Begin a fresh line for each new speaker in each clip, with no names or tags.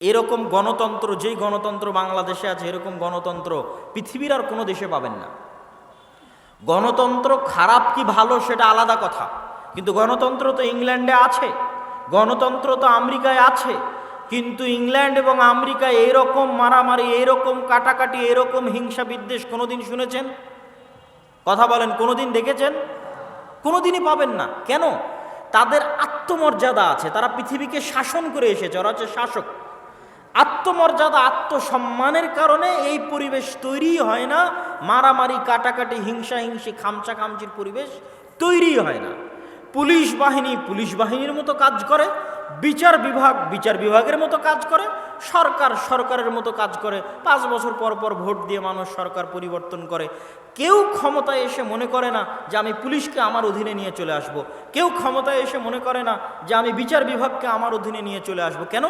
এরকম গণতন্ত্র, যেই গণতন্ত্র বাংলাদেশে আছে, এরকম গণতন্ত্র পৃথিবীর আর কোনো দেশে পাবেন না। গণতন্ত্র খারাপ কি ভালো সেটা আলাদা কথা। কিন্তু গণতন্ত্র তো ইংল্যান্ডে আছে, গণতন্ত্র তো আমেরিকায় আছে, কিন্তু ইংল্যান্ড এবং আমেরিকায় এইরকম মারামারি এইরকম কাটাকাটি, এরকম হিংসা বিদ্বেষ কোনোদিন শুনেছেন? কথা বলেন, কোনোদিন দেখেছেন? কোনোদিনই পাবেন না। কেন? তাদের আত্মমর্যাদা আছে, তারা পৃথিবীকে শাসন করে এসেছে, ওরা হচ্ছে শাসক। আত্মমর্যাদা, আত্মসম্মানের কারণে এই পরিবেশ তৈরি হয় না। মারামারি, কাটাকাটি, হিংসা, হিংসি, খামচা, খামচির পরিবেশ তৈরি হয় না। পুলিশ বাহিনী পুলিশ বাহিনীর মতো কাজ করে, বিচার বিভাগ বিচার বিভাগের মতো কাজ করে, সরকার সরকারের মতো কাজ করে, পাঁচ বছর পর পর ভোট দিয়ে মানুষ সরকার পরিবর্তন করে। কেউ ক্ষমতায় এসে মনে করে না যে আমি পুলিশকে আমার অধীনে নিয়ে চলে আসব। কেউ ক্ষমতায় এসে মনে করে না যে আমি বিচার বিভাগকে আমার অধীনে নিয়ে চলে আসব। কেন?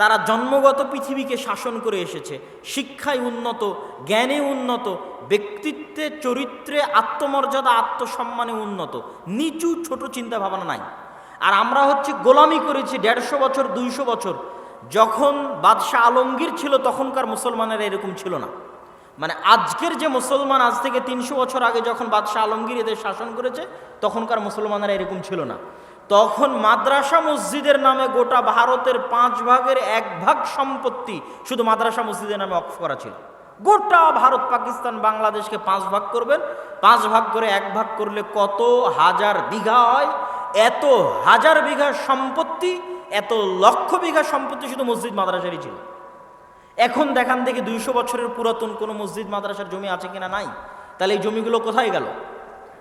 তারা জন্মগত পৃথিবীকে শাসন করে এসেছে। শিক্ষায় উন্নত, জ্ঞানে উন্নত, ব্যক্তিত্বে, চরিত্রে আত্মমর্যাদা, আত্মসম্মানে উন্নত। নিচু, ছোট চিন্তা ভাবনা নাই। আর আমরা হচ্ছে গোলামি করেছি দেড়শো বছর, দুইশো বছর। যখন বাদশাহ আলমগীর ছিল, তখনকার মুসলমানেরা এরকম ছিল না। মানে আজকের যে মুসলমান আজ থেকে তিনশো বছর আগে যখন বাদশাহ আলমগীর এদের শাসন করেছে, তখনকার মুসলমানেরা এরকম ছিল না। তখন মাদ্রাসা মসজিদের নামে গোটা ভারতের পাঁচ ভাগের এক ভাগ সম্পত্তি শুধু মাদ্রাসা মসজিদের নামে অক্ষ করা ছিল। গোটা ভারত, পাকিস্তান, বাংলাদেশকে পাঁচ ভাগ করবেন। পাঁচ ভাগ করে এক ভাগ করলে কত হাজার বিঘা হয়? এত হাজার বিঘা সম্পত্তি, এত লক্ষ বিঘা সম্পত্তি শুধু মসজিদ মাদ্রাসারই ছিল। এখন দেখান দেখি দুইশো বছরের পুরাতন কোনো মসজিদ মাদ্রাসার জমি আছে কিনা নাই? তাহলে এই জমিগুলো কোথায় গেল?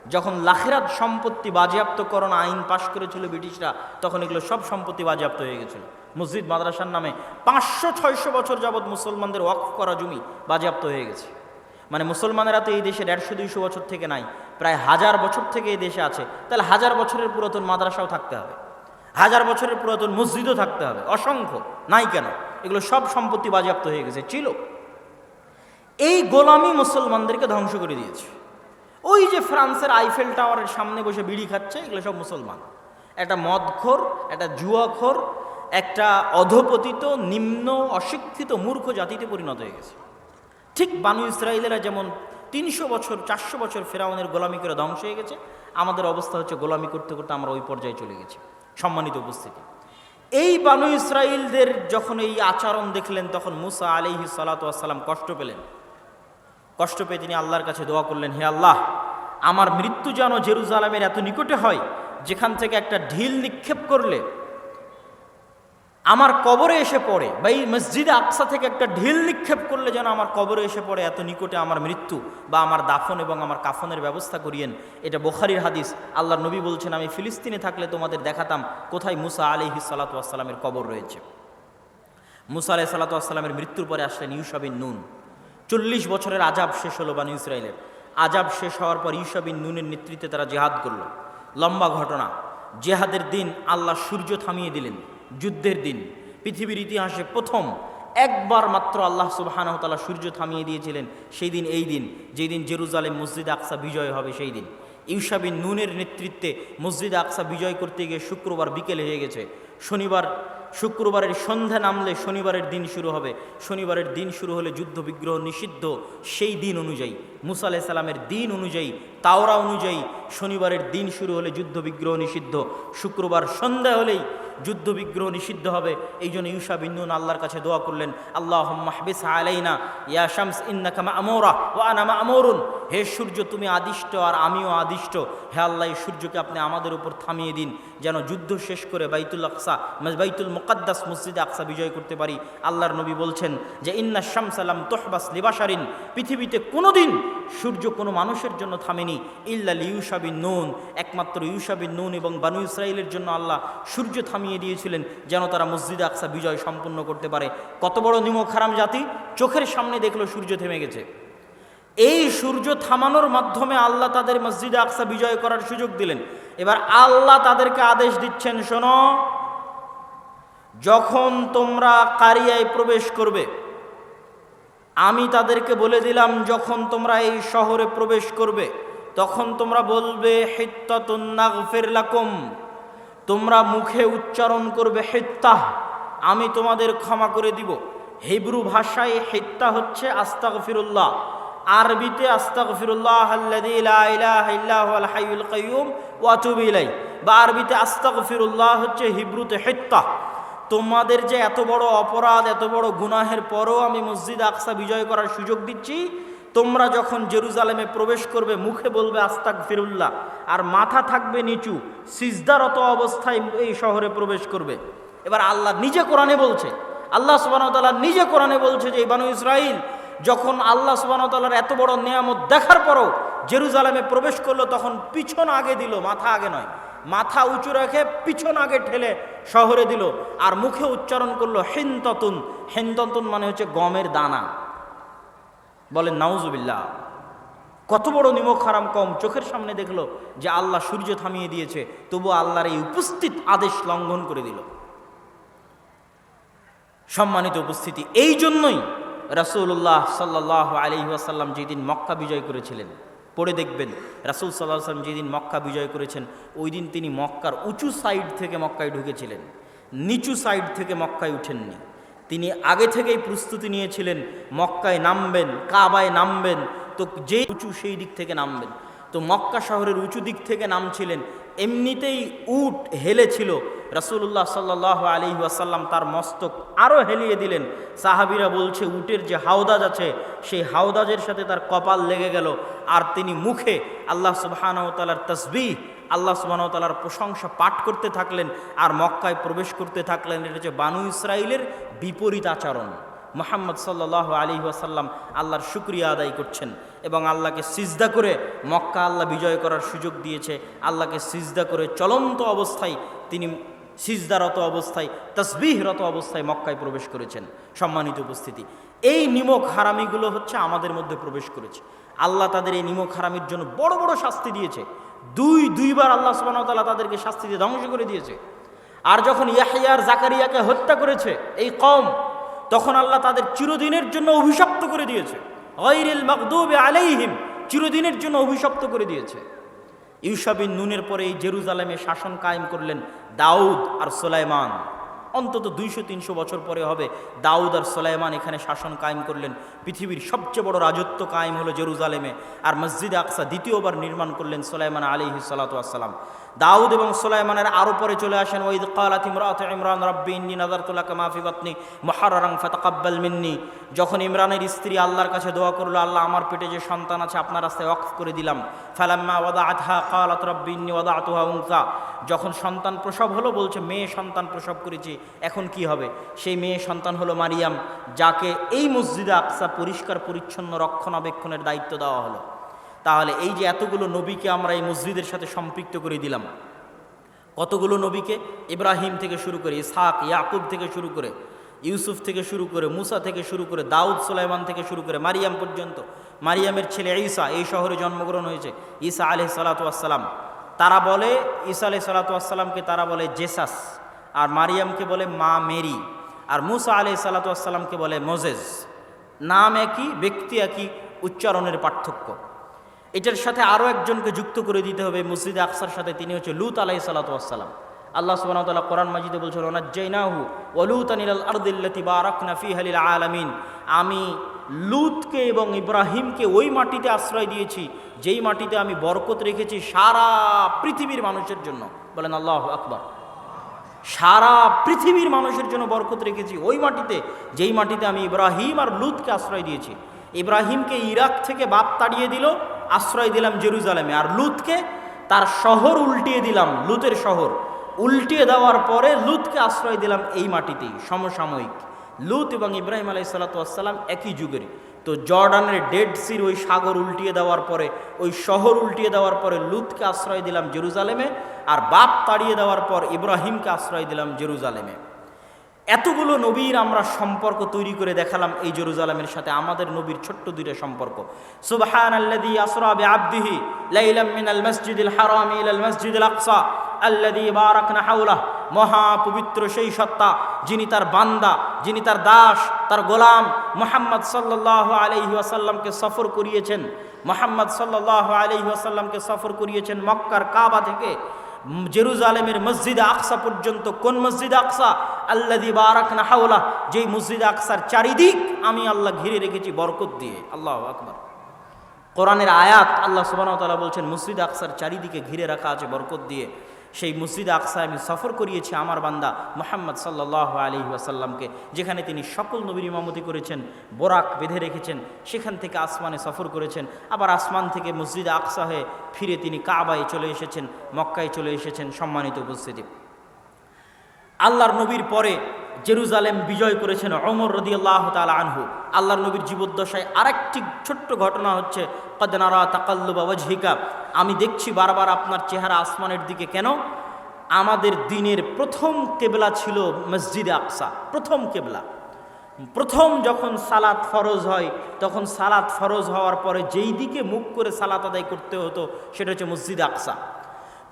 যখন লাখেরাত সম্পত্তি বাজেয়াপ্তকরণ আইন পাশ করেছিল ব্রিটিশরা, তখন এগুলো সব সম্পত্তি বাজেয়াপ্ত হয়ে গেছিল। মসজিদ মাদ্রাসার নামে পাঁচশো, ছয়শো বছর যাবৎ মুসলমানদের ওয়াকফ করা জমি বাজেয়াপ্ত হয়ে গেছে। মানে মুসলমানেরা তো এই দেশে দেড়শো, দুইশো বছর থেকে নাই, প্রায় হাজার বছর থেকে এই দেশে আছে। তাহলে হাজার বছরের পুরাতন মাদ্রাসাও থাকতে হবে। হাজার বছরের পুরাতন মসজিদও থাকতে হবে। অসংখ্য, নাই কেন? এগুলো সব সম্পত্তি বাজেয়াপ্ত হয়ে গেছে। ছিল। এই গোলামি মুসলমানদেরকে ধ্বংস করে দিয়েছে। ওই যে ফ্রান্সের আইফেল টাওয়ারের সামনে বসে বিড়ি খাচ্ছে, এগুলো সব মুসলমান। একটা মদখোর, একটা জুয়াখোর, একটা অধপতিত, নিম্ন, অশিক্ষিত, মূর্খ জাতিতে পরিণত হয়ে গেছে। ঠিক বানু ইসরায়েলেরা যেমন তিনশো বছর, চারশো বছর ফেরাউনের গোলামি করে ধ্বংস হয়ে গেছে, আমাদের অবস্থা হচ্ছে গোলামি করতে করতে আমরা ওই পর্যায়ে চলে গেছি। সম্মানিত উপস্থিতি। এই বানু ইসরায়েলদের যখন এই আচরণ দেখলেন, তখন মুসা আলিহি সালাতাম কষ্ট পেলেন। কষ্ট পেয়ে তিনি আল্লাহর কাছে দোয়া করলেন, হে আল্লাহ, আমার মৃত্যু যেন জেরুজালামের এত নিকটে হয়, যেখান থেকে একটা ঢিল নিক্ষেপ করলে, আমার কবরে এসে পড়ে বা এই মসজিদে আকসা থেকে একটা ঢিল নিক্ষেপ করলে যেন আমার কবরে এসে পড়ে এত নিকটে আমার মৃত্যু বা আমার দাফন এবং আমার কাফনের ব্যবস্থা করিয়েন। এটা বোখারির হাদিস। আল্লাহ নবী বলছেন, আমি ফিলিস্তিনে থাকলে তোমাদের দেখাতাম কোথায় মুসা আলিহি সালাতামের কবর রয়েছে। মুসা আলাহি সাল্লাতামের মৃত্যুর পরে আসলেন ইউসাবিন নুন। চল্লিশ বছরের আজাব শেষ হলো বানু ইসরায়েলের আজাব শেষ হওয়ার পর ইউসাবিন নুনের নেতৃত্বে তারা জেহাদ করল। লম্বা ঘটনা। জেহাদের দিন আল্লাহ সূর্য থামিয়ে দিলেন। যুদ্ধের দিন। পৃথিবীর ইতিহাসে প্রথম একবার মাত্র আল্লাহ সুবাহানহতালা সূর্য থামিয়ে দিয়েছিলেন। সেই দিন, এই দিন। যেই দিন মসজিদ আকসা বিজয় হবে, সেই দিন। ইউসাবিন নুনের নেতৃত্বে মসজিদ আকসা বিজয় করতে গিয়ে শুক্রবার বিকেলে হয়ে গেছে। শনিবার শুক্রবারের সন্ধ্যা নামলে শনিবারের দিন শুরু হবে। শনিবারের দিন শুরু হলে যুদ্ধ বিগ্রহ নিষিদ্ধ। সেই দিন অনুযায়ী, মুসা আলাহ সালামের দিন অনুযায়ী, তাওরা অনুযায়ী শনিবারের দিন শুরু হলে যুদ্ধ বিগ্রহ নিষিদ্ধ। শুক্রবার সন্ধ্যা হলেই যুদ্ধ বিগ্রহ নিষিদ্ধ হবে। এই জন্য ইউসা বিন্দুন আল্লাহর কাছে দোয়া করলেন আল্লাহ মাহবিস আলাইনা, ইয়া শামস ইন্নাকামা আমৌরা ও আনামা আমরুন হে সূর্য, তুমি আদিষ্ট আর আমিও আদিষ্ট। হে আল্লাহ, এই সূর্যকে আপনি আমাদের উপর থামিয়ে দিন, যেন যুদ্ধ শেষ করে বাইতুল আকসা বাইতুল মোকাদ্দাস মসজিদে আকসা বিজয় করতে পারি। আল্লাহর নবী বলছেন যে, ইন্না শামসালাম তোহবাস লিবাসারিন পৃথিবীতে কোনো দিন সূর্য কোনো মানুষের জন্য থামেনি। ইল্লা ইউসাবিন নুন, একমাত্র ইউসাবিন নুন এবং বানু ইসরায়েলের জন্য আল্লাহ সূর্য থামিয়ে দিয়েছিলেন যেন তারা মসজিদে আকসা বিজয় সম্পন্ন করতে পারে। কত বড় নিমক হারাম জাতি, চোখের সামনে দেখল সূর্য থেমে গেছে। এই সূর্য থামানোর মাধ্যমে আল্লাহ তাদের মসজিদে আকসা বিজয় করার সুযোগ দিলেন। এবার আল্লাহ তাদেরকে আদেশ দিচ্ছেন, শোনো, যখন তোমরা কারিয়ায় প্রবেশ করবে আমি তাদেরকে বলে দিলাম, যখন তোমরা এই শহরে প্রবেশ করবে, তখন তোমরা বলবে হিত্তাতুন্নাগফির তোমরা মুখে উচ্চারণ করবে হিত্তাহ আমি তোমাদের ক্ষমা করে দিব। হিব্রু ভাষায় হিত্তা হচ্ছে আস্তাক ফিরুল্লাহ আরবিতে আস্তাক ফিরুল্লাহ ওয়াতুবিলাই বা আরবিতে আস্তাক ফিরুল্লাহ হচ্ছে হিব্রুতে হিত্তা। তোমাদের যে এত বড় অপরাধ, এত বড় গুনাহের পরও আমি মসজিদ আকসা বিজয় করার সুযোগ দিচ্ছি, তোমরা যখন জেরুজালেমে প্রবেশ করবে, মুখে বলবে আস্তাক ফিরুল্লাহ আর মাথা থাকবে নিচু, সিজদারত অবস্থায় এই শহরে প্রবেশ করবে। এবার আল্লাহ নিজে কোরআনে বলছে, আল্লাহ সুবাহতাল্লাহ নিজে কোরআনে বলছে যে, এই বানু ইসরাইল যখন আল্লাহ সুবাহতাল্লাহর এত বড় নিয়ামত দেখার পরও জেরুজালেমে প্রবেশ করল, তখন পিছন আগে দিল, মাথা আগে নয়। মাথা উঁচু রেখে পিছন আগে ঠেলে শহরে দিল আর মুখে উচ্চারণ করল হেন্ততুন। হেন্ততুন মানে হচ্ছে গমের দানা। বলেন নাউজুবিল্লাহ। কত বড় নিমক হারাম কম চোখের সামনে দেখল যে আল্লাহ সূর্য থামিয়ে দিয়েছে, তবু আল্লাহর এই উপস্থিত আদেশ লঙ্ঘন করে দিল। সম্মানিত উপস্থিতি এই জন্যই রাসুল্লাহ সাল্লাহ আলি ওয়াসাল্লাম যেদিন মক্কা বিজয় করেছিলেন পড়ে দেখবেন। রাসুল সাল্লাহ সাল্লাম যেদিন মক্কা বিজয় করেছেন, ওই দিন তিনি মক্কার উঁচু সাইড থেকে মক্কায় ঢুকেছিলেন। নিচু সাইড থেকে মক্কায় উঠেননি। তিনি আগে থেকেই প্রস্তুতি নিয়েছিলেন, মক্কায় নামবেন, কাবায় নামবেন, তো যে উঁচু সেই দিক থেকে নামবেন। তো মক্কা শহরের উঁচু দিক থেকে নামছিলেন, এমনিতেই উট হেলেছিল রাসুল্লাহ সাল্লাহ আলী ওয়াসাল্লাম তার মস্তক আরও হেলিয়ে দিলেন। সাহাবিরা বলছে, উটের যে হাওদাজ আছে, সেই হাওদাজের সাথে তার কপাল লেগে গেল। আর তিনি মুখে আল্লাহ সুবাহানতালার তসবিহ, আল্লাহ সুবাহতালার প্রশংসা পাঠ করতে থাকলেন আর মক্কায় প্রবেশ করতে থাকলেন। এটা হচ্ছে বানু ইসরায়েলের বিপরীত আচরণ। মোহাম্মদ সাল্লাহ আলী ওয়াসাল্লাম আল্লাহর শুক্রিয়া আদায় করছেন এবং আল্লাহকে সিজদা করে মক্কা আল্লাহ বিজয় করার সুযোগ দিয়েছে। আল্লাহকে সিজদা করে চলন্ত অবস্থায় তিনি সিজদারত অবস্থায়, তসবিহরত অবস্থায় মক্কায় প্রবেশ করেছেন। সম্মানিত উপস্থিতি, এই নিমক হারামিগুলো হচ্ছে আমাদের মধ্যে প্রবেশ করেছে। আল্লাহ তাদের এই নিমক হারামির জন্য বড় বড় শাস্তি দিয়েছে। দুই, দুইবার আল্লাহ সুবাহতাল্লাহ তাদেরকে শাস্তি দিয়ে ধ্বংস করে দিয়েছে। আর যখন ইয়াহিয়ার জাকারিয়াকে হত্যা করেছে, এই কম তখন আল্লাহ তাদের চিরদিনের জন্য অভিশপ্ত করে দিয়েছে। গৈরিল মকদুবে আলাইহিম, চিরদিনের জন্য অভিশপ্ত করে দিয়েছে। ইউসাবিন নুনের পরে এই জেরুজালেমে শাসন কায়েম করলেন দাউদ আর সোলাইমান। অন্তত দুইশো, তিনশো বছর পরে হবে। দাউদ আর সোলাইমান এখানে শাসন কায়েম করলেন। পৃথিবীর সবচেয়ে বড় রাজত্ব কায়েম হলো জেরুজালেমে। আর মসজিদ আকসা দ্বিতীয়বার নির্মাণ করলেন সোলাইমান আলিহি সালাতাম দাউদ এবং সোলাইমানের আরও পরে চলে আসেন ওই কালাত ইমরাত ইমরান রব্বি ইন্নি নাজারতুল্লাহ মাফি বাতনি মহারাং ফাতাকাব্বাল মিন্নি। যখন ইমরানের স্ত্রী আল্লাহর কাছে দোয়া করল, আল্লাহ, আমার পেটে যে সন্তান আছে, আপনার রাস্তায় অক্ফ করে দিলাম। ফালাম্মা ওয়াদা আতহা কালাত রব্বি ইন্নি ওয়াদা আতুহা উংসা যখন সন্তান প্রসব হলো, বলছে, মেয়ে সন্তান প্রসব করেছি। এখন কি হবে? সেই মেয়ে সন্তান হলো মারিয়াম, যাকে এই মসজিদে আকসা পরিষ্কার, পরিচ্ছন্ন, রক্ষণাবেক্ষণের দায়িত্ব দেওয়া হলো। তাহলে এই যে এতগুলো নবীকে আমরা এই মসজিদের সাথে সম্পৃক্ত করে দিলাম, কতগুলো নবীকে? ইব্রাহিম থেকে শুরু করে ইসহাক, ইয়াকুব থেকে শুরু করে, ইউসুফ থেকে শুরু করে, মুসা থেকে শুরু করে, দাউদ, সুলাইমান থেকে শুরু করে, মারিয়াম পর্যন্ত, মারিয়ামের ছেলে ঈসা এই শহরে জন্মগ্রহণ হয়েছে, ঈসা আলহ সালাতাম তারা বলে, ঈসা আলহ সালাতামকে তারা বলে জেসাস। আর মারিয়ামকে বলে মা মেরি, আর মুসা আলহ সালাতামকে বলে মোজেজ নাম একই, ব্যক্তি একই, উচ্চারণের পার্থক্য। এটার সাথে আরও একজনকে যুক্ত করে দিতে হবে, মসজিদ আকসার সাথে, তিনি হচ্ছে লুত আলাই সালাতাম আল্লাহ সুবাহ কোরআন মাজিদে বলছেন, ওনাজ্জাইনাহু আনিল আরদিল্লাতি বারাকনা ফি হালিল আলামিন। আমি লুতকে এবং ইব্রাহিমকে ওই মাটিতে আশ্রয় দিয়েছি, যেই মাটিতে আমি বরকত রেখেছি সারা পৃথিবীর মানুষের জন্য। বলেন আল্লাহ আকবর। সারা পৃথিবীর মানুষের জন্য বরকত রেখেছি। ওই মাটিতে, যেই মাটিতে আমি ইব্রাহিম আর লুতকে আশ্রয় দিয়েছি। ইব্রাহিমকে ইরাক থেকে বাপ তাড়িয়ে দিল, আশ্রয় দিলাম জেরুজালেমে। আর লুতকে তার শহর উল্টিয়ে দিলাম, লুতের শহর। উল্টিয়ে দেওয়ার পরে লুতকে আশ্রয় দিলাম এই মাটিতেই, সমসাময়িক। লুত এবং ইব্রাহিম আলাই সাল্লাতাম একই যুগের। তো জর্ডানের ডেড সির ওই সাগর উল্টিয়ে দেওয়ার পরে, ওই শহর উল্টিয়ে দেওয়ার পরে লুতকে আশ্রয় দিলাম জেরুজালেমে আর বাপ তাড়িয়ে দেওয়ার পর ইব্রাহিমকে আশ্রয় দিলাম জেরুজালেমে। এতগুলো নবীর আমরা সম্পর্ক তৈরি করে দেখালাম এই জেরুজালামের সাথে, আমাদের নবীর ছোট্ট দুইটা সম্পর্ক। সুবহান আল্লাযী আসরা বিআবদিহি লাইলাম মিনাল মাসজিদিল হারাম ইলাল মাসজিদিল আকসা আল্লাযী বারাকনা হাওলাহ মহা পবিত্র সেই সত্তা যিনি তার বান্দা, যিনি তার দাস তার গোলাম মোহাম্মদ সাল্লাহ আলহি আসাল্লামকে সফর করিয়েছেন। মোহাম্মদ সাল্লাহ আলহি আসাল্লামকে সফর করিয়েছেন মক্কার কাবা থেকে। জেরুজালেমের মসজিদ আকসা পর্যন্ত। কোন মসজিদ আকসা? আল্লাদি বারাক না হাওলা। যেই মসজিদ আকসার চারিদিক আমি আল্লাহ ঘিরে রেখেছি, বরকত দিয়ে। আল্লাহ আকবার। কোরআনের আয়াত আল্লাহ সুবাহ বলছেন, মসজিদ আকসার চারিদিকে ঘিরে রাখা আছে, বরকত দিয়ে। সেই মসজিদ আকসায় আমি সফর করিয়েছি আমার বান্দা মোহাম্মদ সাল্লাহ আলী ওয়াসাল্লামকে, যেখানে তিনি সকল নবীর ইমামতি করেছেন, বোরাক বেঁধে রেখেছেন, সেখান থেকে আসমানে সফর করেছেন, আবার আসমান থেকে মসজিদ আকসা হয়ে ফিরে তিনি কাবায় চলে এসেছেন, মক্কায় চলে এসেছেন সম্মানিত উপস্থিতি। আল্লাহর নবীর পরে জেরুজালেম বিজয় করেছেন অমর রদি আল্লাহ তালা আনহু। আল্লাহর নবীর জীবদ্দশায় আরেকটি ছোট্ট ঘটনা হচ্ছে কদনারা তাকাল্লুবা ওয়াজহিকা আমি দেখছি বারবার আপনার চেহারা আসমানের দিকে কেন? আমাদের দিনের প্রথম কেবলা ছিল মসজিদে আকসা, প্রথম কেবলা। প্রথম যখন সালাত ফরজ হয়, তখন সালাত ফরজ হওয়ার পরে যেই দিকে মুখ করে সালাত আদায় করতে হতো, সেটা হচ্ছে মসজিদ আকসা।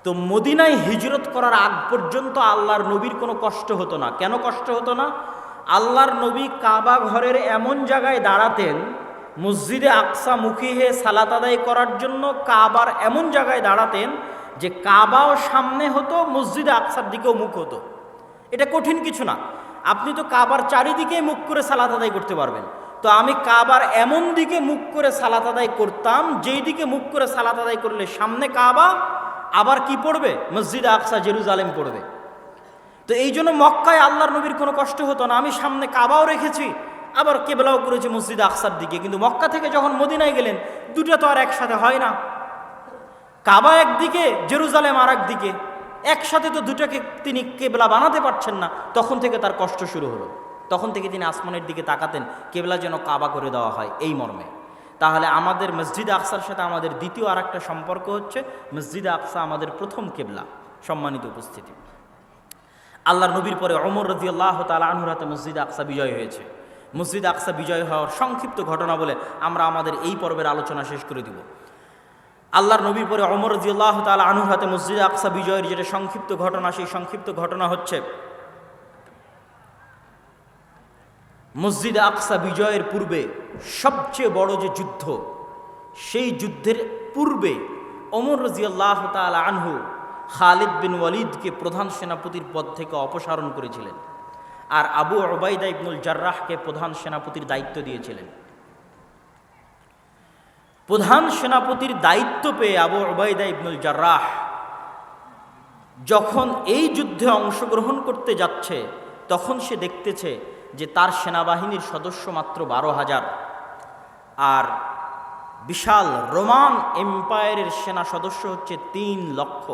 তো মদিনায় হিজরত করার আগ পর্যন্ত আল্লাহর নবীর কোনো কষ্ট হতো না। কেন কষ্ট হতো না? আল্লাহর নবী কাবা ঘরের এমন জায়গায় দাঁড়াতেন, মসজিদে আকসা মুখী হয়ে সালাত আদায় করার জন্য কাবার এমন জায়গায় দাঁড়াতেন যে কাবাও সামনে হতো, মসজিদে আকসার দিকেও মুখ হতো। এটা কঠিন কিছু না। আপনি তো কাবার চারিদিকে মুখ করে সালাত আদায় করতে পারবেন। তো আমি কাবার এমন দিকে মুখ করে সালাত আদায় করতাম, যেই দিকে মুখ করে সালাত আদায় করলে সামনে কাবা আবার কি পড়বে? মসজিদ আকসা জেরুজালেম পড়বে। তো এই জন্য মক্কায় আল্লাহর নবীর কোনো কষ্ট হতো না। আমি সামনে কাবাও রেখেছি, আবার কেবলাও করেছি মসজিদ আকসার দিকে। কিন্তু মক্কা থেকে যখন মদিনায় গেলেন, দুটো তো আর একসাথে হয় না। কাবা একদিকে, জেরুজালেম আর একদিকে একসাথে তো দুটাকে তিনি কেবলা বানাতে পারছেন না। তখন থেকে তার কষ্ট শুরু হলো। তখন থেকে তিনি আসমানের দিকে তাকাতেন, কেবলা যেন কাবা করে দেওয়া হয়, এই মর্মে। তাহলে আমাদের মসজিদ আকসার সাথে আমাদের দ্বিতীয় আর একটা সম্পর্ক হচ্ছে মসজিদ আকসা আমাদের প্রথম কেবলা, সম্মানিত উপস্থিতি। আল্লাহর নবীর পরে অমর রাজি আল্লাহ তালা আনহুর হাতে মসজিদ আকসা বিজয় হয়েছে। মসজিদ আকসা বিজয় হওয়ার সংক্ষিপ্ত ঘটনা বলে আমরা আমাদের এই পর্বের আলোচনা শেষ করে দিব। আল্লাহর নবীর পরে অমর জিল্লাহ তাল আনুর হাতে মসজিদ আকসা বিজয়ের যেটা সংক্ষিপ্ত ঘটনা, সেই সংক্ষিপ্ত ঘটনা হচ্ছে মসজিদ আকসা বিজয়ের পূর্বে সবচেয়ে বড় যে যুদ্ধ, সেই যুদ্ধের পূর্বে অমর রাজিয়াল্লাহ তাল আনহু খালিদ বিন ওয়ালিদকে প্রধান সেনাপতির পদ থেকে অপসারণ করেছিলেন আর আবু ওবায়দা ইবনুল জার্রাহকে প্রধান সেনাপতির দায়িত্ব দিয়েছিলেন। প্রধান সেনাপতির দায়িত্ব পেয়ে আবু ওবায়দা ইবনুল জার্রাহ যখন এই যুদ্ধে অংশগ্রহণ করতে যাচ্ছে, তখন সে দেখতেছে যে তার সেনাবাহিনীর সদস্য মাত্র বারো হাজার। আর বিশাল রোমান এম্পায়ারের সেনা সদস্য হচ্ছে তিন লক্ষ।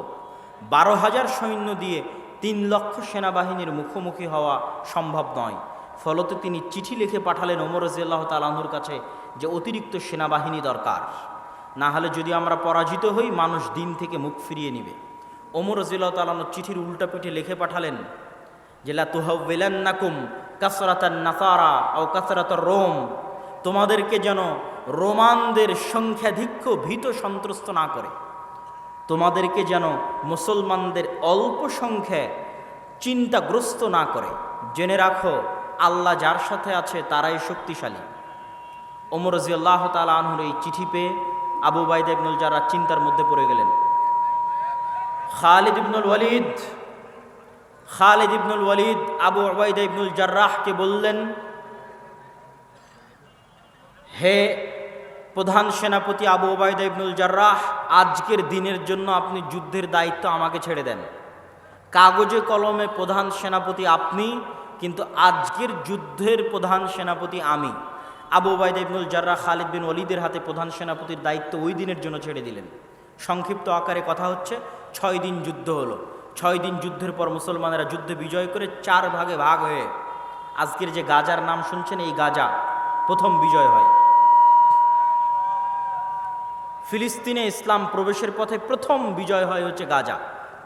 বারো হাজার সৈন্য দিয়ে তিন লক্ষ সেনাবাহিনীর মুখোমুখি হওয়া সম্ভব নয়। ফলত তিনি চিঠি লিখে পাঠালেন ওমর রাজিয়াল্লাহ তালাহুর কাছে যে অতিরিক্ত সেনাবাহিনী দরকার। না হলে যদি আমরা পরাজিত হই, মানুষ দিন থেকে মুখ ফিরিয়ে নিবে। ওমর রাজিয়াল্লাহ তালানোর চিঠির উল্টা পিঠে লিখে পাঠালেন যে লাতুহাউলান্নাকুম কাসরাতান নাসারা ও কাসরাতার রোম। তোমাদেরকে যেন রোমানদের সংখ্যাধিক্য ভীত সন্ত্রস্ত না করে। তোমাদেরকে যেন মুসলমানদের অল্প সংখ্যায় চিন্তাগ্রস্ত না করে। জেনে রাখো, আল্লাহ যার সাথে আছে তারাই শক্তিশালী। ওমর রাজি আল্লাহ তালা আনহুর এই চিঠি পেয়ে আবু বাইদ ইবনুল যারা চিন্তার মধ্যে পড়ে গেলেন। খালিদ ইবনুল ওয়ালিদ খালিদ ইবনুল ওয়ালিদ আবু ওবায়দা ইবনুল জার্রাহকে বললেন, হে প্রধান সেনাপতি আবু ওবায়দা ইবনুল জার্রাহ, আজকের দিনের জন্য আপনি যুদ্ধের দায়িত্ব আমাকে ছেড়ে দেন। কাগজে কলমে প্রধান সেনাপতি আপনি, কিন্তু আজকের যুদ্ধের প্রধান সেনাপতি আমি। আবু ওবায়দা ইবনুল জার্রাহ খালিদ বিন ওয়ালিদের হাতে প্রধান সেনাপতির দায়িত্ব ওই দিনের জন্য ছেড়ে দিলেন। সংক্ষিপ্ত আকারে কথা হচ্ছে, ছয় দিন যুদ্ধ হলো। ছয় দিন যুদ্ধের পর মুসলমানেরা যুদ্ধে বিজয় করে চার ভাগে ভাগ হয়ে আজকের যে গাজার নাম শুনছেন, এই গাজা প্রথম বিজয় হয়। ফিলিস্তিনে ইসলাম প্রবেশের পথে প্রথম বিজয় হয় হচ্ছে Gaza.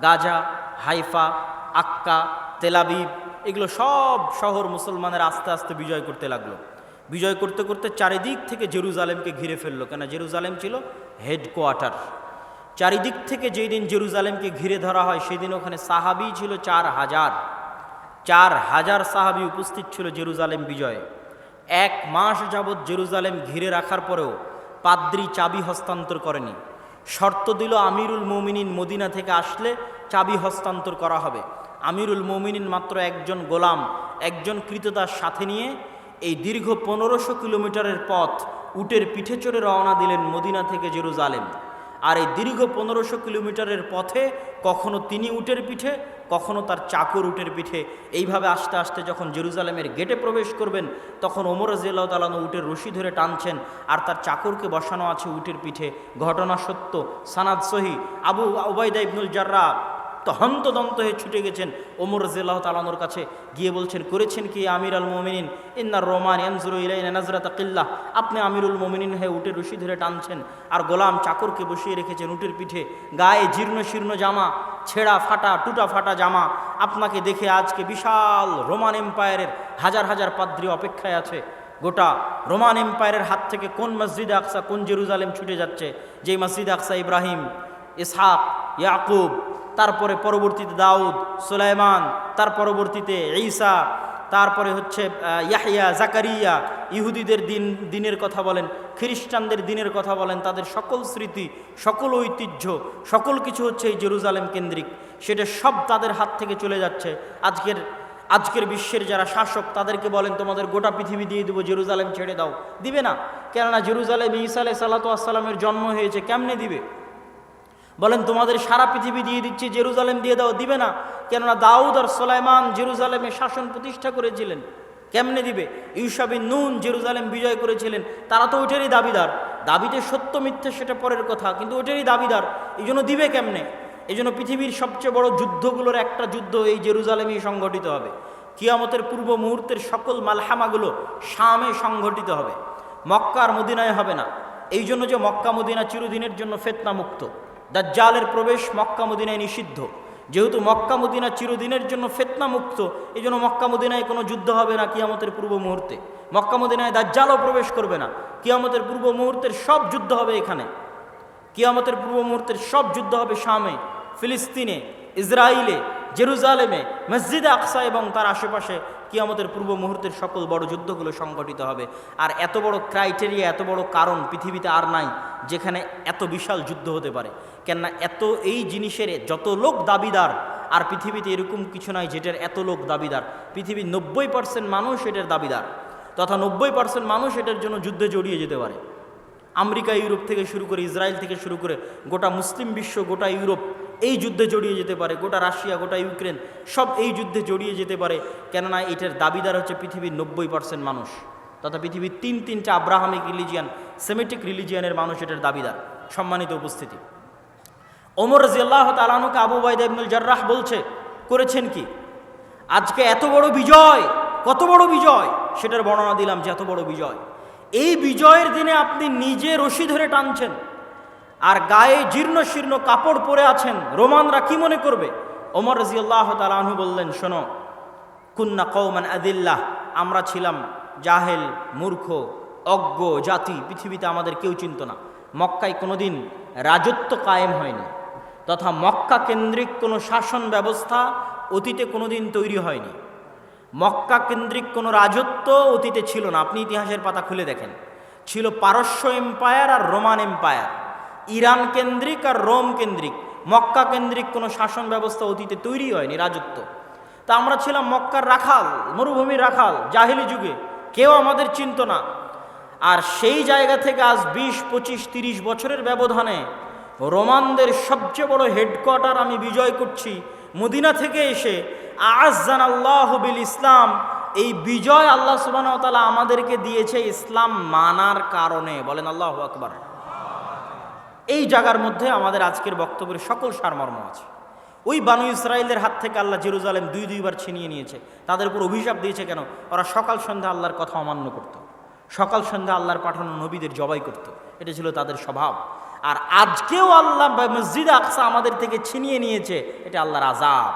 Gaza, Haifa, Akka Tel Aviv এগুলো সব শহর মুসলমানের আস্তে আস্তে বিজয় করতে লাগল। বিজয় করতে করতে চারিদিক থেকে জেরুজালেমকে ঘিরে ফেলল। কেন? জেরুজালেম ছিল হেডকোয়ার্টার চারিদিক থেকে যেই দিন জেরুজালেমকে ঘিরে ধরা হয় সেদিন ওখানে সাহাবি ছিল চার হাজার। চার হাজার সাহাবি উপস্থিত ছিল জেরুজালেম বিজয়ে। এক মাস যাবৎ জেরুজালেম ঘিরে রাখার পরেও পাদ্রি চাবি হস্তান্তর করেনি। শর্ত দিল আমিরুল মমিনিন মদিনা থেকে আসলে চাবি হস্তান্তর করা হবে। আমিরুল মোমিনিন মাত্র একজন গোলাম, একজন কৃতদার সাথে নিয়ে এই দীর্ঘ পনেরোশো কিলোমিটারের পথ উটের পিঠে চড়ে রওনা দিলেন মদিনা থেকে জেরুজালেম। আর এই দীর্ঘ পনেরোশো কিলোমিটারের পথে কখনো তিনি উটের পিঠে, কখনো তার চাকর উটের পিঠে। এইভাবে আস্তে আস্তে যখন জেরুজালেমের গেটে প্রবেশ করবেন, তখন ওমর রাজিয়াল্লাহ তালানো উটের রশি ধরে টানছেন আর তার চাকরকে বসানো আছে উটের পিঠে। ঘটনা সত্য, সানাদ সহি। আবু ওবায়দা ইবনুল জাররা তো হন্তদন্ত হয়ে ছুটে গেছেন ওমর রাজিয়াল্লাহ তালানোর কাছে। গিয়ে বলছেন, করেছেন কি আমির আল মোমিনিন? ইন্নার রোমান ইয়ানজুরু ইলাইনা নাজরাত কিল্লাহ। আপনি আমিরুল মোমিনিন হয়ে উটের রশি ধরে টানছেন আর গোলাম চাকরকে বসিয়ে রেখেছেন উটের পিঠে। গায়ে জীর্ণ শীর্ণ জামা, ছেঁড়া ফাটা, টুটা ফাটা জামা। আপনাকে দেখে আজকে বিশাল রোমান এম্পায়ারের হাজার হাজার পাদ্রী অপেক্ষায় আছে। গোটা রোমান এম্পায়ারের হাত থেকে কোন মসজিদ আকসা, কোন জেরুজালেম ছুটে যাচ্ছে? যেই মসজিদ আকসা ইব্রাহিম, ইসহাক, ইয়াকুব তারপরে পরবর্তীতে দাউদ, সুলাইমান, তার পরবর্তীতে ঈসা, তারপরে হচ্ছে ইয়াহিয়া জাকারিয়া, ইহুদিদের দিন, দিনের কথা বলেন, খ্রিস্টানদের দিনের কথা বলেন, তাদের সকল স্মৃতি, সকল ঐতিহ্য, সকল কিছু হচ্ছে এই জেরুজালেম কেন্দ্রিক। সেটা সব তাদের হাত থেকে চলে যাচ্ছে। আজকের আজকের বিশ্বের যারা শাসক, তাদেরকে বলেন, তোমাদের গোটা পৃথিবী দিয়ে দেবো, জেরুজালেম ছেড়ে দাও। দিবে না। কেননা জেরুজালেম ঈসা আলাই সাল্লাতু আসসালামের জন্ম হয়েছে, কেমনে দিবে? বলেন, তোমাদের সারা পৃথিবী দিয়ে দিচ্ছি, জেরুজালেম দিয়ে দাও, দিবে না। কেননা দাউদ আর সোলাইমান জেরুজালেমে শাসন প্রতিষ্ঠা করেছিলেন। কেমনে দিবে? ইউসাবিন নুন জেরুজালেম বিজয় করেছিলেন। তারা তো ওইটারই দাবিদার। দাবিতে সত্য, মিথ্যে সেটা পরের কথা, কিন্তু ওইটারই দাবিদার। এই জন্য দিবে কেমনে? এই জন্য পৃথিবীর সবচেয়ে বড় যুদ্ধগুলোর একটা যুদ্ধ এই জেরুজালেমেই সংগঠিত হবে। কিয়ামতের পূর্ব মুহূর্তের সকল মালহামাগুলো শামে সংগঠিত হবে। মক্কার মদিনায় হবে না। এই জন্য যে মক্কা মদিনা চিরদিনের জন্য ফেতনা মুক্ত দাজ্জালের প্রবেশ মক্কা মদিনায় নিষিদ্ধ। যেহেতু মক্কা চিরদিনের জন্য ফেতনা মুক্ত এই জন্য মক্কা মদিনায় কোনো যুদ্ধ হবে না কিয়ামতের পূর্ব মুহূর্তে। মক্কা মদিনায় দাজ্জালও প্রবেশ করবে না। কিয়ামতের পূর্ব মুহূর্তের সব যুদ্ধ হবে এখানে। কিয়ামতের পূর্ব মুহূর্তের সব যুদ্ধ হবে শামে, ফিলিস্তিনে ইসরায়েলে জেরুজালেমে, মসজিদে আকসা এবং তার আশেপাশে কিয়ামতের পূর্ব মুহূর্তের সকল বড় যুদ্ধগুলো সংগঠিত হবে। আর এত বড় ক্রাইটেরিয়া এত বড় কারণ পৃথিবীতে আর নাই, যেখানে এত বিশাল যুদ্ধ হতে পারে। কেননা এত, এই জিনিসের যত লোক দাবিদার, আর পৃথিবীতে এরকম কিছু নাই যেটার এত লোক দাবিদার। পৃথিবীর নব্বই পার্সেন্ট মানুষ এটার দাবিদার, তথা নব্বই পার্সেন্ট মানুষ এটার জন্য যুদ্ধে জড়িয়ে যেতে পারে। আমেরিকা, ইউরোপ থেকে শুরু করে, ইসরায়েল থেকে শুরু করে গোটা মুসলিম বিশ্ব, গোটা ইউরোপ এই যুদ্ধে জড়িয়ে যেতে পারে, গোটা রাশিয়া, গোটা ইউক্রেন, সব এই যুদ্ধে জড়িয়ে যেতে পারে। কেননা এটার দাবিদার হচ্ছে পৃথিবীর নব্বই পার্সেন্ট মানুষ, তথা পৃথিবীর তিন তিনটা আব্রাহামিক রিলিজিয়ান সেমেটিক রিলিজিয়ানের মানুষ এটার দাবিদার। সম্মানিত উপস্থিতি। ওমর রাজিয়াল্লাহ তালানুকে আবু বাইদা ইবনুল জার্রাহ বলছে, করেছেন কি? আজকে এত বড় বিজয়, কত বড় বিজয়, সেটার বর্ণনা দিলাম যে এত বড় বিজয়। এই বিজয়ের দিনে আপনি নিজে রশি ধরে টানছেন। আর গায়ে জীর্ণ শীর্ণ কাপড় পরে আছেন, রোমানরা কি মনে করবে? ওমর রাজিয়াল্লাহ তালাহু বললেন, শোনো, কুন্না কৌমান আদিল্লাহ, আমরা ছিলাম জাহেল, মূর্খ, অজ্ঞ জাতি, পৃথিবীতে আমাদের কেউ চিনত না। মক্কায় কোনোদিন রাজত্ব কায়েম হয়নি, তথা মক্কা কেন্দ্রিক কোনো শাসন ব্যবস্থা অতীতে কোনোদিন তৈরি হয়নি। মক্কা কেন্দ্রিক কোনো রাজত্ব অতীতে ছিল না। আপনি ইতিহাসের পাতা খুলে দেখেন। ছিল পারস্য এম্পায়ার আর রোমান এম্পায়ার। ইরান কেন্দ্রিক আর রোম কেন্দ্রিক। মক্কা কেন্দ্রিক কোনো শাসন ব্যবস্থা অতীতে তৈরি হয়নি, রাজত্ব। তা আমরা ছিলাম মক্কার রাখাল মরুভূমির রাখাল, জাহিলি যুগে। কেউ আমাদের চিনত না। আর সেই জায়গা থেকে আজ বিশ, পঁচিশ, তিরিশ বছরের ব্যবধানে রোমানদের সবচেয়ে বড় হেডকোয়ার্টার আমি বিজয় করছি মদিনা থেকে এসে আজান আল্লাহ বিল ইসলাম। এই বিজয় আল্লাহ সুবাহ আমাদেরকে দিয়েছে ইসলাম মানার কারণে। বলেন আল্লাহ আকবার। এই জায়গার মধ্যে আমাদের আজকের বক্তব্যের সকল সারমর্ম আছে। ওই বানু ইসরায়েলের হাত থেকে আল্লাহ জেরুজালেম দুই দুইবার ছিনিয়ে নিয়েছে। তাদের উপর অভিশাপ দিয়েছে কেন? ওরা সকাল সন্ধ্যা আল্লাহর কথা অমান্য করত। সকাল সন্ধ্যা আল্লাহর পাঠানো নবীদের জবাই করত। এটা ছিল তাদের স্বভাব। আর আজকেও আল্লাহ মসজিদ আকসা আমাদের থেকে ছিনিয়ে নিয়েছে। এটা আল্লাহর আজাব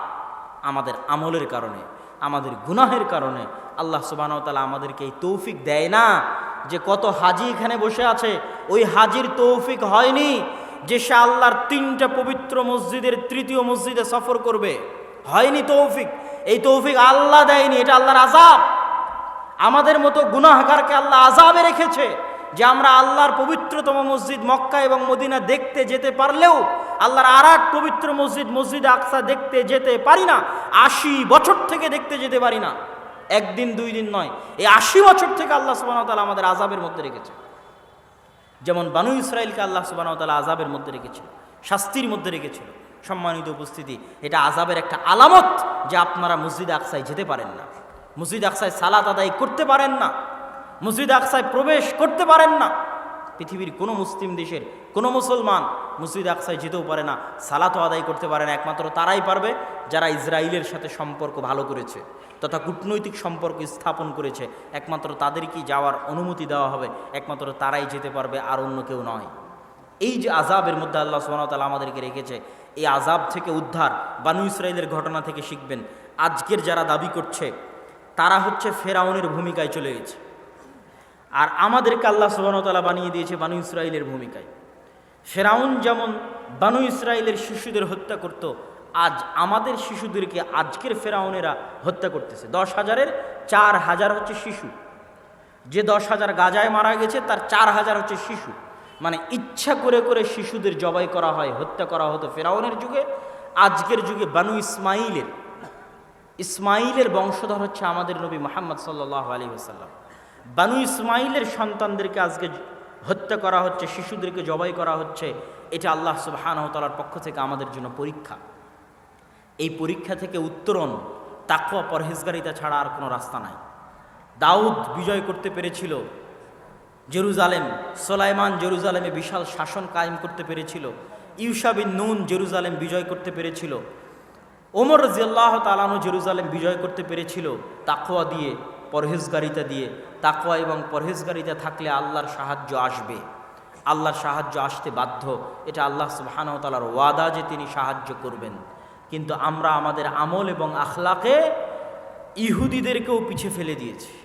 আমাদের আমলের কারণে, আমাদের গুনাহের কারণে আল্লাহ সুবাহতালা আমাদেরকে এই তৌফিক দেয় না। যে কত হাজি এখানে বসে আছে, ওই হাজির তৌফিক হয়নি যে সে আল্লাহর তিনটা পবিত্র মসজিদের তৃতীয় মসজিদে সফর করবে। হয়নি তৌফিক। এই তৌফিক আল্লাহ দেয়নি, এটা আল্লাহর আজাব আমাদের মতো গুনাহগারকে আল্লাহ আজাবে রেখেছে যে আমরা আল্লাহর পবিত্রতম মসজিদ মক্কা এবং মদিনা দেখতে যেতে পারলেও, আল্লাহর আর এক পবিত্র মসজিদ মসজিদ আকসা দেখতে যেতে পারি না, আশি বছর থেকে দেখতে যেতে পারি না। একদিন, দুই দিন নয়। এই আশি বছর থেকে আল্লাহ সুবাহ তালা আমাদের আজাবের মধ্যে রেখেছে। যেমন বানু ইসরায়েলকে আল্লাহ সুবাহ তালা আজাবের মধ্যে রেখেছিল, শাস্তির মধ্যে রেখেছিল। সম্মানিত উপস্থিতি, এটা আজাবের একটা আলামত যে আপনারা মসজিদ আকসায় যেতে পারেন না। মসজিদ আকসায় সালাত আদায় করতে পারেন না। মসজিদ আকসায় প্রবেশ করতে পারেন না। পৃথিবীর কোনো মুসলিম দেশের, কোনো মুসলমান মসজিদ আকসায় যেতেও পারে না, সালাতও আদায় করতে পারে না, একমাত্র তারাই পারবে যারা ইসরায়েলের সাথে সম্পর্ক ভালো করেছে, তথা কূটনৈতিক সম্পর্ক স্থাপন করেছে, একমাত্র তাদেরকেই যাওয়ার অনুমতি দেওয়া হবে, একমাত্র তারাই যেতে পারবে আর অন্য কেউ নয়। এই যে আজাবের মধ্যে আল্লাহ সুবাহতাল্লাহ আমাদেরকে রেখেছে, এই আজাব থেকে উদ্ধার বানু ইসরায়েলের ঘটনা থেকে শিখবেন। আজকের যারা দাবি করছে, তারা হচ্ছে ফেরাউনের ভূমিকায় চলে গেছে। আর আমাদেরকে আল্লাহ সুবাহতাল্লাহ বানিয়ে দিয়েছে বানু ইসরায়েলের ভূমিকায়। ফেরাউন যেমন বানু ইসরায়েলের শিশুদের হত্যা করত, আজ আমাদের শিশুদেরকে আজকের ফেরাউনেরা হত্যা করতেছে। দশ হাজারের চার হাজার হচ্ছে শিশু। যে দশ হাজার গাজায় মারা গেছে, তার চার হাজার হচ্ছে শিশু। মানে ইচ্ছা করে করে শিশুদের জবাই করা হয়, হত্যা করা হতো ফেরাউনের যুগে। আজকের যুগে বানু ইসমাইলের ইসমাইলের বংশধর হচ্ছে আমাদের নবী মোহাম্মদ সাল্লাহ আলী আসাল্লাম বানু ইসমাইলের সন্তানদেরকে আজকে হত্যা করা হচ্ছে, শিশুদেরকে জবাই করা হচ্ছে, এটা আল্লাহ সুবাহানহতালার পক্ষ থেকে আমাদের জন্য পরীক্ষা। এই পরীক্ষা থেকে উত্তরণ তাকুয়া পরহেজগারিতা ছাড়া আর কোনো রাস্তা নাই। দাউদ বিজয় করতে পেরেছিল, জেরুজালেম, সোলাইমান জেরুজালেমে বিশাল শাসন কায়েম করতে পেরেছিল ইউসা বিন নুন জেরুজালেম বিজয় করতে পেরেছিল, ওমর রাজিয়াল্লাহ তালানু জেরুজালেম বিজয় করতে পেরেছিল তাকোয়া দিয়ে। পরহেজগারিতা দিয়ে তাকোয়া এবং পরহেজগারিতা থাকলে আল্লাহর সাহায্য আসবে। আল্লাহর সাহায্য আসতে বাধ্য। এটা আল্লাহ সুবাহানতালার ওয়াদা যে তিনি সাহায্য করবেন। কিন্তু আমরা আমাদের আমল এবং আখলাকে ইহুদিদেরকেও পিছে ফেলে দিয়েছি।